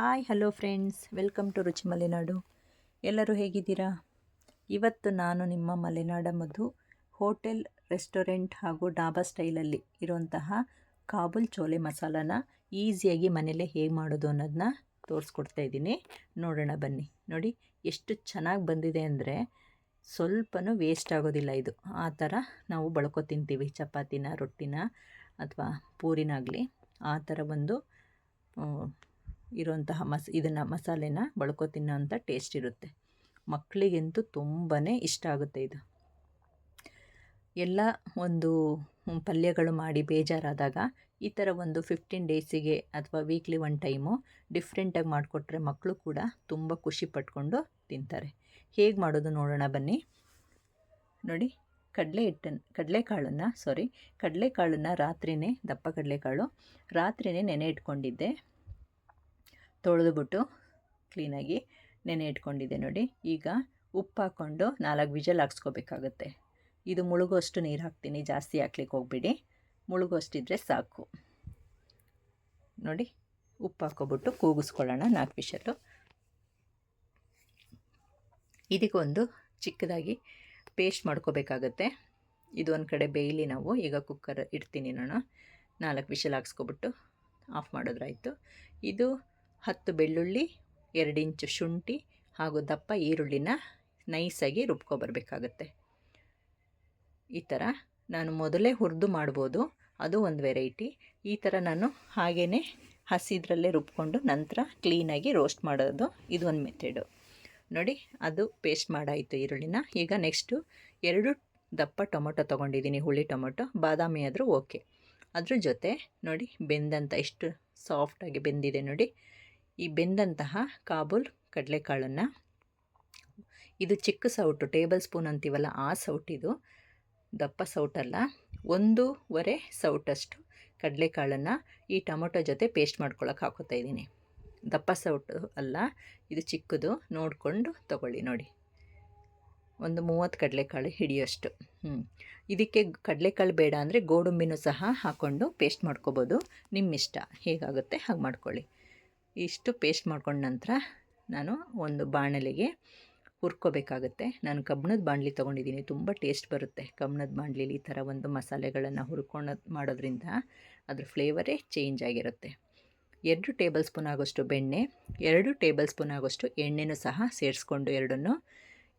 Hi, hello friends. Welcome to Ruchi Malenadu. ಎಲ್ಲರೂ ಹೇಗಿದ್ದೀರಾ? ಇವತ್ತು ನಾನು ನಿಮ್ಮ ಮಲೆನಾಡ ಮಧು ಹೋಟೆಲ್, ರೆಸ್ಟೋರೆಂಟ್ ಹಾಗೂ ಡಾಬಾ ಸ್ಟೈಲಲ್ಲಿ ಇರುವಂತಹ ಕಾಬೂಲ್ ಚೋಲೆ ಮಸಾಲಾನ ಈಸಿಯಾಗಿ ಮನೆಯಲ್ಲೇ ಹೇಗೆ ಮಾಡೋದು ಅನ್ನೋದನ್ನ ತೋರಿಸ್ಕೊಡ್ತಾ ಇದ್ದೀನಿ. ನೋಡೋಣ, ಬನ್ನಿ. ನೋಡಿ, ಎಷ್ಟು ಚೆನ್ನಾಗಿ ಬಂದಿದೆ ಅಂದರೆ ಸ್ವಲ್ಪನೂ ವೇಸ್ಟ್ ಆಗೋದಿಲ್ಲ ಇದು. ಆ ಥರ ನಾವು ಬಳ್ಕೊ ತಿಂತೀವಿ, ಚಪಾತಿನ, ರೊಟ್ಟಿನ ಅಥವಾ ಪೂರಿನಾಗಲಿ ಆ ಥರ ಒಂದು ಇರುವಂತಹ ಮಸ್, ಇದನ್ನು ಮಸಾಲೆನ ಬಳ್ಕೊ ತಿನ್ನೋಂಥ ಟೇಸ್ಟ್ ಇರುತ್ತೆ. ಮಕ್ಕಳಿಗಂತೂ ತುಂಬಾ ಇಷ್ಟ ಆಗುತ್ತೆ ಇದು. ಎಲ್ಲ ಒಂದು ಪಲ್ಯಗಳು ಮಾಡಿ ಬೇಜಾರಾದಾಗ ಈ ಥರ ಒಂದು ಫಿಫ್ಟೀನ್ ಡೇಸಿಗೆ ಅಥವಾ ವೀಕ್ಲಿ ಒನ್ ಟೈಮು ಡಿಫ್ರೆಂಟಾಗಿ ಮಾಡಿಕೊಟ್ರೆ ಮಕ್ಕಳು ಕೂಡ ತುಂಬ ಖುಷಿ ಪಟ್ಕೊಂಡು ತಿಂತಾರೆ. ಹೇಗೆ ಮಾಡೋದು ನೋಡೋಣ ಬನ್ನಿ. ನೋಡಿ, ಕಡಲೆ ಹಿಟ್ಟನ್ನು ಕಡಲೆಕಾಳನ್ನು ಸಾರಿ ಕಡಲೆಕಾಳನ್ನು ರಾತ್ರಿಯೇ ದಪ್ಪ ಕಡಲೆಕಾಳು ರಾತ್ರಿಯೇ ನೆನೆ ಇಟ್ಕೊಂಡಿದ್ದೆ. ತೊಳೆದುಬಿಟ್ಟು ಕ್ಲೀನಾಗಿ ನೆನೆ ಇಟ್ಕೊಂಡಿದ್ದೆ ನೋಡಿ. ಈಗ ಉಪ್ಪು ಹಾಕ್ಕೊಂಡು ನಾಲ್ಕು ವಿಜಲ್ ಹಾಕ್ಸ್ಕೋಬೇಕಾಗತ್ತೆ. ಇದು ಮುಳುಗೋಷ್ಟು ನೀರು ಹಾಕ್ತೀನಿ, ಜಾಸ್ತಿ ಹಾಕ್ಲಿಕ್ಕೆ ಹೋಗ್ಬಿಡಿ. ಮುಳುಗೋಷ್ಟಿದ್ರೆ ಸಾಕು. ನೋಡಿ, ಉಪ್ಪು ಹಾಕ್ಕೊಬಿಟ್ಟು ಕೂಗಿಸ್ಕೊಳ್ಳೋಣ ನಾಲ್ಕು ವಿಷಲು ಇದಕ್ಕೊಂದು ಚಿಕ್ಕದಾಗಿ ಪೇಸ್ಟ್ ಮಾಡ್ಕೋಬೇಕಾಗತ್ತೆ. ಇದು ಒಂದು ಕಡೆ ಬೇಯಲಿ ನಾವು. ಈಗ ಕುಕ್ಕರ್ ಇಡ್ತೀನಿ ನಾನು. ನಾಲ್ಕು ವಿಷಲ್ ಹಾಕ್ಸ್ಕೊಬಿಟ್ಟು ಆಫ್ ಮಾಡಿದ್ರಾಯ್ತು ಇದು ಹತ್ತು ಬೆಳ್ಳುಳ್ಳಿ ಎರಡಿಂಚು ಶುಂಠಿ ಹಾಗೂ ದಪ್ಪ ಈರುಳ್ಳಿನ ನೈಸಾಗಿ ರುಬ್ಕೊಬರ್ಬೇಕಾಗತ್ತೆ. ಈ ಥರ ನಾನು ಮೊದಲೇ ಹುರಿದು ಮಾಡ್ಬೋದು. ಅದು ಒಂದು ವೆರೈಟಿ. ಈ ಥರ ನಾನು ಹಾಗೇ ಹಸಿದ್ರಲ್ಲೇ ರುಬ್ಕೊಂಡು ನಂತರ ಕ್ಲೀನಾಗಿ ರೋಸ್ಟ್ ಮಾಡೋದು ಇದು ಒಂದು ಮೆಥೆಡು. ನೋಡಿ, ಅದು ಪೇಸ್ಟ್ ಮಾಡಾಯಿತು ಈರುಳ್ಳಿನ. ಈಗ ನೆಕ್ಸ್ಟು ಎರಡು ದಪ್ಪ ಟೊಮೊಟೊ ತೊಗೊಂಡಿದ್ದೀನಿ, ಹುಳಿ ಟೊಮೊಟೊ. ಬಾದಾಮಿ ಆದರೂ ಓಕೆ. ಅದ್ರ ಜೊತೆ ನೋಡಿ ಬೆಂದಂಥ ಎಷ್ಟು ಸಾಫ್ಟಾಗಿ ಬೆಂದಿದೆ ನೋಡಿ. ಈ ಬೆಂದಂತಹ ಕಾಬೂಲ್ ಕಡಲೆಕಾಳನ್ನು ಇದು ಚಿಕ್ಕ ಸೌಟು, ಟೇಬಲ್ ಸ್ಪೂನ್ ಅಂತೀವಲ್ಲ ಆ ಸೌಟಿದು ದಪ್ಪ ಸೌಟಲ್ಲ, ಒಂದೂವರೆ ಸೌಟಷ್ಟು ಕಡಲೆಕಾಳನ್ನು ಈ ಟೊಮೊಟೊ ಜೊತೆ ಪೇಸ್ಟ್ ಮಾಡ್ಕೊಳಕ್ಕೆ ಹಾಕೋತಾ ಇದ್ದೀನಿ. ದಪ್ಪ ಸೌಟು ಅಲ್ಲ, ಇದು ಚಿಕ್ಕದು, ನೋಡಿಕೊಂಡು ತಗೊಳ್ಳಿ ನೋಡಿ. ಒಂದು ಮೂವತ್ತು ಕಡಲೆಕಾಳು ಹಿಡಿಯೋಷ್ಟು. ಹ್ಞೂ ಇದಕ್ಕೆ ಕಡಲೆಕಾಳು ಬೇಡ ಅಂದರೆ ಗೋಡಂಬಿನೂ ಸಹ ಹಾಕ್ಕೊಂಡು ಪೇಸ್ಟ್ ಮಾಡ್ಕೋಬೋದು. ನಿಮ್ಮಿಷ್ಟ. ಹೇಗಾಗುತ್ತೆ ಹಾಗೆ ಮಾಡ್ಕೊಳ್ಳಿ. ಇಷ್ಟು ಪೇಸ್ಟ್ ಮಾಡ್ಕೊಂಡ ನಂತರ ನಾನು ಒಂದು ಬಾಣಲೆಗೆ ಹುರ್ಕೋಬೇಕಾಗುತ್ತೆ. ನಾನು ಕಬ್ಬಣದ ಬಾಣಲಿ ತೊಗೊಂಡಿದ್ದೀನಿ. ತುಂಬ ಟೇಸ್ಟ್ ಬರುತ್ತೆ ಕಬ್ಬಣದ ಬಾಣಲಿಲಿ ಈ ಥರ ಒಂದು ಮಸಾಲೆಗಳನ್ನು ಹುರ್ಕೊಂಡು ಮಾಡೋದ್ರಿಂದ ಅದ್ರ ಫ್ಲೇವರೇ ಚೇಂಜ್ ಆಗಿರುತ್ತೆ. ಎರಡು ಟೇಬಲ್ ಸ್ಪೂನ್ ಆಗೋಷ್ಟು ಬೆಣ್ಣೆ, ಎರಡು ಟೇಬಲ್ ಸ್ಪೂನ್ ಆಗೋಷ್ಟು ಎಣ್ಣೆನೂ ಸಹ ಸೇರಿಸ್ಕೊಂಡು ಎರಡನ್ನು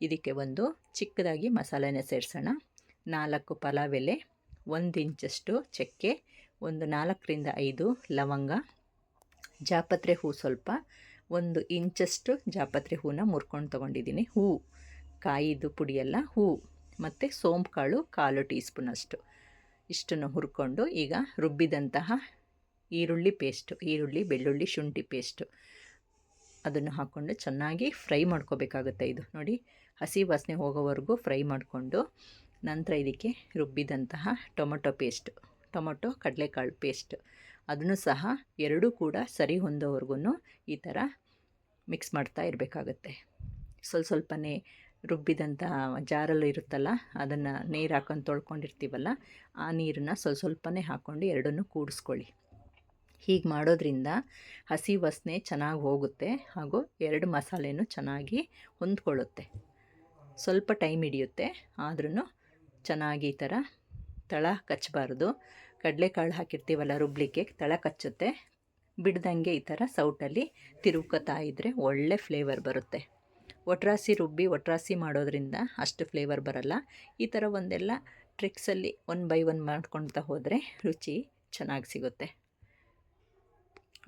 ಇದಕ್ಕೆ ಒಂದು ಚಿಕ್ಕದಾಗಿ ಮಸಾಲೆನ ಸೇರಿಸೋಣ. ನಾಲ್ಕು ಪಲಾವ್ ಎಲೆ, ಒಂದು ಇಂಚಷ್ಟು ಚಕ್ಕೆ, ಒಂದು ನಾಲ್ಕರಿಂದ ಐದು ಲವಂಗ ಜಾಪತ್ರೆ ಹೂ ಸ್ವಲ್ಪ, ಒಂದು ಇಂಚಷ್ಟು ಜಾಪತ್ರೆ ಹೂನ ಮುರ್ಕೊಂಡು ತೊಗೊಂಡಿದ್ದೀನಿ ಹೂ, ಕಾಯಿದು ಪುಡಿಯೆಲ್ಲ ಹೂ, ಮತ್ತು ಸೋಂಪು ಕಾಳು ಕಾಲು ಟೀ ಸ್ಪೂನಷ್ಟು ಇಷ್ಟನ್ನು ಹುರ್ಕೊಂಡು ಈಗ ರುಬ್ಬಿದಂತಹ ಈರುಳ್ಳಿ ಪೇಸ್ಟು, ಈರುಳ್ಳಿ, ಬೆಳ್ಳುಳ್ಳಿ, ಶುಂಠಿ ಪೇಸ್ಟು. ಅದನ್ನು ಹಾಕ್ಕೊಂಡು ಚೆನ್ನಾಗಿ ಫ್ರೈ ಮಾಡ್ಕೋಬೇಕಾಗುತ್ತೆ ಇದು. ನೋಡಿ, ಹಸಿ ವಾಸನೆ ಹೋಗೋವರೆಗೂ ಫ್ರೈ ಮಾಡಿಕೊಂಡು ನಂತರ ಇದಕ್ಕೆ ರುಬ್ಬಿದಂತಹ ಟೊಮೊಟೊ ಪೇಸ್ಟು. ಟೊಮೊಟೊ, ಕಡಲೆಕಾಳು ಪೇಸ್ಟ್. ಅದನ್ನು ಸಹ ಎರಡೂ ಕೂಡ ಸರಿ ಹೊಂದೋವರೆಗೂ ಈ ಥರ ಮಿಕ್ಸ್ ಮಾಡ್ತಾ ಇರಬೇಕಾಗತ್ತೆ. ಸ್ವಲ್ಪ ಸ್ವಲ್ಪನೇ ರುಬ್ಬಿದಂಥ ಜಾರಲ್ಲಿ ಇರುತ್ತಲ್ಲ, ಅದನ್ನು ನೀರು ಹಾಕೊಂಡು ತೊಳ್ಕೊಂಡಿರ್ತೀವಲ್ಲ, ಆ ನೀರನ್ನು ಸ್ವಲ್ಪ ಸ್ವಲ್ಪನೇ ಹಾಕ್ಕೊಂಡು ಎರಡನ್ನೂ ಕೂಡಿಸ್ಕೊಳ್ಳಿ. ಹೀಗೆ ಮಾಡೋದ್ರಿಂದ ಹಸಿ ವಾಸನೆ ಚೆನ್ನಾಗಿ ಹೋಗುತ್ತೆ ಹಾಗೂ ಎರಡು ಮಸಾಲೆನೂ ಚೆನ್ನಾಗಿ ಹೊಂದ್ಕೊಳ್ಳುತ್ತೆ. ಸ್ವಲ್ಪ ಟೈಮ್ ಹಿಡಿಯುತ್ತೆ ಆದ್ರೂ ಚೆನ್ನಾಗಿ ಈ ಥರ ತಳ ಕಚ್ಚಬಾರ್ದು. ಕಡಲೆಕಾಳು ಹಾಕಿರ್ತೀವಲ್ಲ, ರುಬ್ಲಿಕ್ಕೆ ತಳ ಕಚ್ಚುತ್ತೆ. ಬಿಡ್ದಂಗೆ ಈ ಥರ ಸೌಟಲ್ಲಿ ತಿರುಕತಾ ಇದ್ದರೆ ಒಳ್ಳೆ ಫ್ಲೇವರ್ ಬರುತ್ತೆ. ಒಟ್ರಾಸಿ ರುಬ್ಬಿ, ಒಟ್ರಾಸಿ ಮಾಡೋದ್ರಿಂದ ಅಷ್ಟು ಫ್ಲೇವರ್ ಬರಲ್ಲ. ಈ ಥರ ಒಂದೆಲ್ಲ ಟ್ರಿಕ್ಸಲ್ಲಿ ಒನ್ ಬೈ ಒನ್ ಮಾಡ್ಕೊಳ್ತಾ ಹೋದರೆ ರುಚಿ ಚೆನ್ನಾಗಿ ಸಿಗುತ್ತೆ.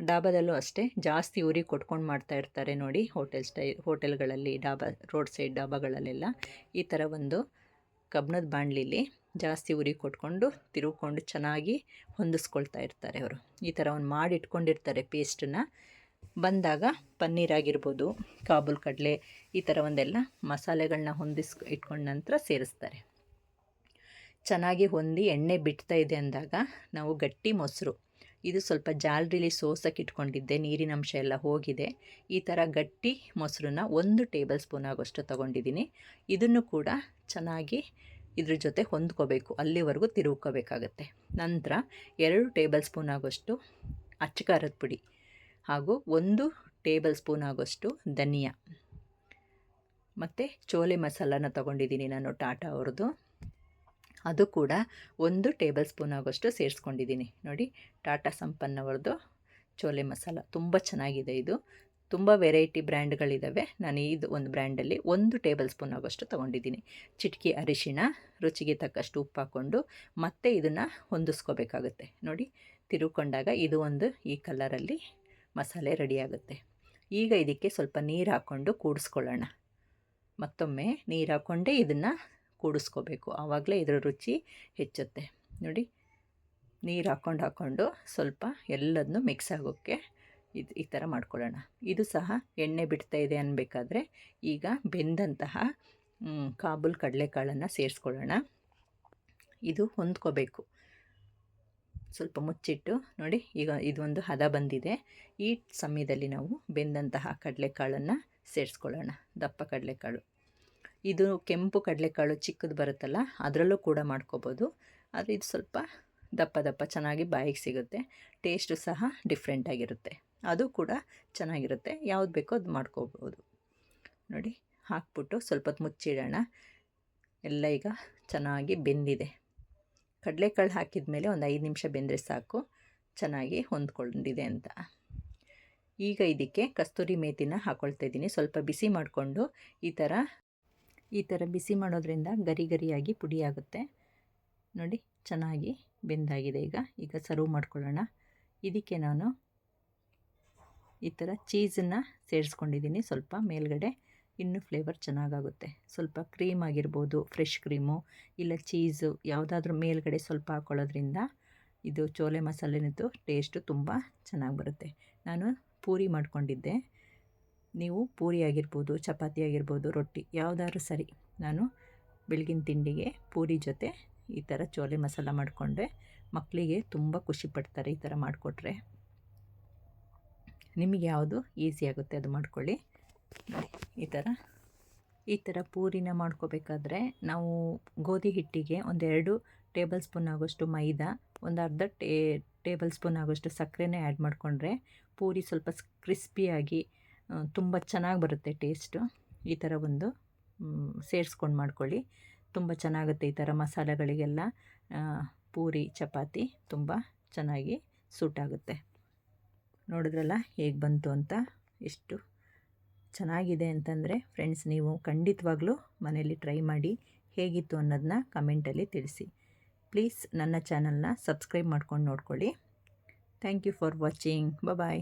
ಡಾಬಾದಲ್ಲೂ ಅಷ್ಟೇ, ಜಾಸ್ತಿ ಉರಿ ಕೊಟ್ಕೊಂಡು ಮಾಡ್ತಾ ಇರ್ತಾರೆ ನೋಡಿ ಹೋಟೆಲ್ ಸ್ಟೈ, ಹೋಟೆಲ್ಗಳಲ್ಲಿ ಡಾಬಾ, ರೋಡ್ ಸೈಡ್ ಡಾಬಾಗಳಲ್ಲೆಲ್ಲ. ಈ ಥರ ಒಂದು ಕಬ್ಬಣದ ಬಾಣಲಿಲಿ ಜಾಸ್ತಿ ಉರಿ ಕೊಟ್ಕೊಂಡು ತಿರುಗ್ಕೊಂಡು ಚೆನ್ನಾಗಿ ಹೊಂದಿಸ್ಕೊಳ್ತಾ ಇರ್ತಾರೆ ಅವರು. ಈ ಥರ ಒಂದು ಮಾಡಿ ಇಟ್ಕೊಂಡಿರ್ತಾರೆ ಪೇಸ್ಟನ್ನು. ಬಂದಾಗ ಪನ್ನೀರ್ ಆಗಿರ್ಬೋದು ಕಾಬೂಲ್ ಕಡಲೆ, ಈ ಥರ ಒಂದೆಲ್ಲ ಮಸಾಲೆಗಳನ್ನ ಹೊಂದಿಸ್, ಇಟ್ಕೊಂಡ ನಂತರ ಸೇರಿಸ್ತಾರೆ. ಚೆನ್ನಾಗಿ ಹೊಂದಿ ಎಣ್ಣೆ ಬಿಡ್ತಾ ಇದೆ ಅಂದಾಗ ನಾವು ಗಟ್ಟಿ ಮೊಸರು. ಇದು ಸ್ವಲ್ಪ ಜಾಲ್ರಿಲಿ ಸೋಸಕ್ಕೆ ಇಟ್ಕೊಂಡಿದ್ದೆ, ನೀರಿನ ಅಂಶ ಎಲ್ಲ ಹೋಗಿದೆ. ಈ ಥರ ಗಟ್ಟಿ ಮೊಸರನ್ನ ಒಂದು ಟೇಬಲ್ ಸ್ಪೂನ್ ಆಗೋಷ್ಟು ತೊಗೊಂಡಿದ್ದೀನಿ. ಇದನ್ನು ಕೂಡ ಚೆನ್ನಾಗಿ ಇದ್ರ ಜೊತೆ ಹೊಂದ್ಕೋಬೇಕು, ಅಲ್ಲಿವರೆಗೂ ತಿರುಗ್ಕೋಬೇಕಾಗತ್ತೆ. ನಂತರ ಎರಡು ಟೇಬಲ್ ಸ್ಪೂನ್ ಆಗೋಷ್ಟು ಅಚ್ಚಕಾರದ ಪುಡಿ ಹಾಗೂ ಒಂದು ಟೇಬಲ್ ಸ್ಪೂನ್ ಆಗೋಷ್ಟು ಧನಿಯಾ. ಮತ್ತು ಚೋಲೆ ಮಸಾಲಾನ ತೊಗೊಂಡಿದ್ದೀನಿ ನಾನು ಟಾಟಾ ಅವ್ರದ್ದು. ಅದು ಕೂಡ ಒಂದು ಟೇಬಲ್ ಸ್ಪೂನ್ ಆಗೋಷ್ಟು ಸೇರಿಸ್ಕೊಂಡಿದ್ದೀನಿ. ನೋಡಿ, ಟಾಟಾ ಸಂಪನ್ನವ್ರದ್ದು ಚೋಲೆ ಮಸಾಲ. ತುಂಬ ಚೆನ್ನಾಗಿದೆ ಇದು. ತುಂಬ ವೆರೈಟಿ ಬ್ರ್ಯಾಂಡ್ಗಳಿದ್ದಾವೆ ನಾನು ಇದು ಒಂದು ಬ್ರ್ಯಾಂಡಲ್ಲಿ ಒಂದು ಟೇಬಲ್ ಸ್ಪೂನ್ ಆಗೋಷ್ಟು ತೊಗೊಂಡಿದ್ದೀನಿ. ಚಿಟಕಿ, ಅರಿಶಿಣ, ರುಚಿಗೆ ತಕ್ಕಷ್ಟು ಉಪ್ಪು ಹಾಕ್ಕೊಂಡು ಮತ್ತೆ ಇದನ್ನು ಹೊಂದಿಸ್ಕೋಬೇಕಾಗುತ್ತೆ. ನೋಡಿ, ತಿರುಕೊಂಡಾಗ ಇದು ಒಂದು ಈ ಕಲರಲ್ಲಿ ಮಸಾಲೆ ರೆಡಿಯಾಗುತ್ತೆ ಈಗ ಇದಕ್ಕೆ ಸ್ವಲ್ಪ ನೀರು ಹಾಕ್ಕೊಂಡು ಕೂಡಿಸ್ಕೊಳ್ಳೋಣ. ಮತ್ತೊಮ್ಮೆ ನೀರು ಹಾಕ್ಕೊಂಡೇ ಇದನ್ನು ಕೂಡಿಸ್ಕೋಬೇಕು. ಆವಾಗಲೇ ಇದರ ರುಚಿ ಹೆಚ್ಚುತ್ತೆ. ನೋಡಿ, ನೀರು ಹಾಕ್ಕೊಂಡು ಹಾಕ್ಕೊಂಡು ಸ್ವಲ್ಪ ಎಲ್ಲದನ್ನು ಮಿಕ್ಸ್ ಆಗೋಕ್ಕೆ ಇದು, ಈ ಥರ ಮಾಡ್ಕೊಳ್ಳೋಣ. ಇದು ಸಹ ಎಣ್ಣೆ ಬಿಡ್ತಾ ಇದೆ ಅನ್ನಬೇಕಾದ್ರೆ ಈಗ ಬೆಂದಂತಹ ಕಾಬೂಲ್ ಕಡಲೆಕಾಳನ್ನು ಸೇರಿಸ್ಕೊಳ್ಳೋಣ. ಇದು ಹೊಂದ್ಕೋಬೇಕು. ಸ್ವಲ್ಪ ಮುಚ್ಚಿಟ್ಟು ನೋಡಿ, ಈಗ ಇದೊಂದು ಹದ ಬಂದಿದೆ. ಈ ಸಮಯದಲ್ಲಿ ನಾವು ಬೆಂದಂತಹ ಕಡಲೆಕಾಳನ್ನು ಸೇರಿಸ್ಕೊಳ್ಳೋಣ. ದಪ್ಪ ಕಡಲೆಕಾಳು. ಇದು ಕೆಂಪು ಕಡಲೆಕಾಳು ಚಿಕ್ಕದು ಬರುತ್ತಲ್ಲ, ಅದರಲ್ಲೂ ಕೂಡ ಮಾಡ್ಕೋಬೋದು. ಆದರೆ ಇದು ಸ್ವಲ್ಪ ದಪ್ಪ ದಪ್ಪ ಚೆನ್ನಾಗಿ ಬಾಯಿಗೆ ಸಿಗುತ್ತೆ. ಟೇಸ್ಟು ಸಹ ಡಿಫ್ರೆಂಟಾಗಿರುತ್ತೆ ಅದು ಕೂಡ ಚೆನ್ನಾಗಿರುತ್ತೆ. ಯಾವ್ದು ಬೇಕೋ ಅದು ಮಾಡ್ಕೋಬೋದು. ನೋಡಿ, ಹಾಕ್ಬಿಟ್ಟು ಸ್ವಲ್ಪ ಹೊತ್ತು ಮುಚ್ಚಿಡೋಣ. ಎಲ್ಲ ಈಗ ಚೆನ್ನಾಗಿ ಬೆಂದಿದೆ. ಕಡಲೆಕಾಳು ಹಾಕಿದ ಮೇಲೆ ಒಂದು ಐದು ನಿಮಿಷ ಬೆಂದರೆ ಸಾಕು. ಚೆನ್ನಾಗಿ ಹೊಂದ್ಕೊಂಡಿದೆ ಅಂತ. ಈಗ ಇದಕ್ಕೆ ಕಸ್ತೂರಿ ಮೇತಿನ ಹಾಕ್ಕೊಳ್ತಾ ಇದ್ದೀನಿ. ಸ್ವಲ್ಪ ಬಿಸಿ ಮಾಡಿಕೊಂಡು ಈ ಥರ ಈ ಥರ ಬಿಸಿ ಮಾಡೋದ್ರಿಂದ ಗರಿ ಗರಿಯಾಗಿ ಪುಡಿ ಆಗುತ್ತೆ. ನೋಡಿ, ಚೆನ್ನಾಗಿ ಬೆಂದಾಗಿದೆ ಈಗ. ಈಗ ಸರ್ವ್ ಮಾಡ್ಕೊಳ್ಳೋಣ. ಇದಕ್ಕೆ ನಾನು ಈ ಥರ ಚೀಸನ್ನು ಸೇರಿಸ್ಕೊಂಡಿದ್ದೀನಿ. ಸ್ವಲ್ಪ ಮೇಲ್ಗಡೆ ಇನ್ನೂ ಫ್ಲೇವರ್ ಚೆನ್ನಾಗಾಗುತ್ತೆ. ಸ್ವಲ್ಪ ಕ್ರೀಮ್ ಆಗಿರ್ಬೋದು, ಫ್ರೆಶ್ ಕ್ರೀಮು, ಇಲ್ಲ ಚೀಸು, ಯಾವುದಾದ್ರೂ ಮೇಲ್ಗಡೆ ಸ್ವಲ್ಪ ಹಾಕ್ಕೊಳ್ಳೋದ್ರಿಂದ ಇದು ಚೋಲೆ ಮಸಾಲೆನದ್ದು ಟೇಸ್ಟು ತುಂಬ ಚೆನ್ನಾಗಿ ಬರುತ್ತೆ. ನಾನು ಪೂರಿ ಮಾಡ್ಕೊಂಡಿದ್ದೆ. ನೀವು ಪೂರಿ ಆಗಿರ್ಬೋದು, ಚಪಾತಿ ಆಗಿರ್ಬೋದು, ರೊಟ್ಟಿ, ಯಾವುದಾದ್ರೂ ಸರಿ ನಾನು ಬೆಳಗಿನ ತಿಂಡಿಗೆ ಪೂರಿ ಜೊತೆ ಈ ಥರ ಚೋಲೆ ಮಸಾಲ ಮಾಡಿಕೊಂಡ್ರೆ ಮಕ್ಕಳಿಗೆ ತುಂಬ ಖುಷಿ ಪಡ್ತಾರೆ ಈ ಥರ ಮಾಡಿಕೊಟ್ರೆ. ನಿಮಗೆ ಯಾವುದು ಈಸಿ ಆಗುತ್ತೆ ಅದು ಮಾಡ್ಕೊಳ್ಳಿ. ಈ ಥರ. ಈ ಥರ ಪೂರಿನ ಮಾಡ್ಕೋಬೇಕಾದ್ರೆ ನಾವು ಗೋಧಿ ಹಿಟ್ಟಿಗೆ ಒಂದೆರಡು ಟೇಬಲ್ ಸ್ಪೂನ್ ಆಗೋಷ್ಟು ಮೈದಾ, ಒಂದು ಅರ್ಧ ಟೇ, ಟೇಬಲ್ ಸ್ಪೂನ್ ಆಗೋಷ್ಟು ಸಕ್ಕರೆನೇ ಆ್ಯಡ್ ಮಾಡಿಕೊಂಡ್ರೆ ಪೂರಿ ಸ್ವಲ್ಪ ಕ್ರಿಸ್ಪಿಯಾಗಿ ತುಂಬ ಚೆನ್ನಾಗಿ ಬರುತ್ತೆ ಟೇಸ್ಟು. ಈ ಥರ ಒಂದು ಸೇರಿಸ್ಕೊಂಡು ಮಾಡ್ಕೊಳ್ಳಿ. ತುಂಬ ಚೆನ್ನಾಗುತ್ತೆ ಈ ಥರ ಮಸಾಲೆಗಳಿಗೆಲ್ಲ ಪೂರಿ, ಚಪಾತಿ ತುಂಬ ಚೆನ್ನಾಗಿ ಸೂಟ್ ಆಗುತ್ತೆ. ನೋಡಿದ್ರಲ್ಲ ಹೇಗೆ ಬಂತು ಅಂತ, ಎಷ್ಟು ಚೆನ್ನಾಗಿದೆ ಅಂತಂದರೆ ಫ್ರೆಂಡ್ಸ್ ನೀವು ಖಂಡಿತವಾಗ್ಲೂ ಮನೆಯಲ್ಲಿ ಟ್ರೈ ಮಾಡಿ ಹೇಗಿತ್ತು ಅನ್ನೋದನ್ನ ಕಮೆಂಟಲ್ಲಿ ತಿಳಿಸಿ. ಪ್ಲೀಸ್ ನನ್ನ ಚಾನಲ್ನ ಸಬ್ಸ್ಕ್ರೈಬ್ ಮಾಡ್ಕೊಂಡು ನೋಡ್ಕೊಳ್ಳಿ. Thank you for watching bye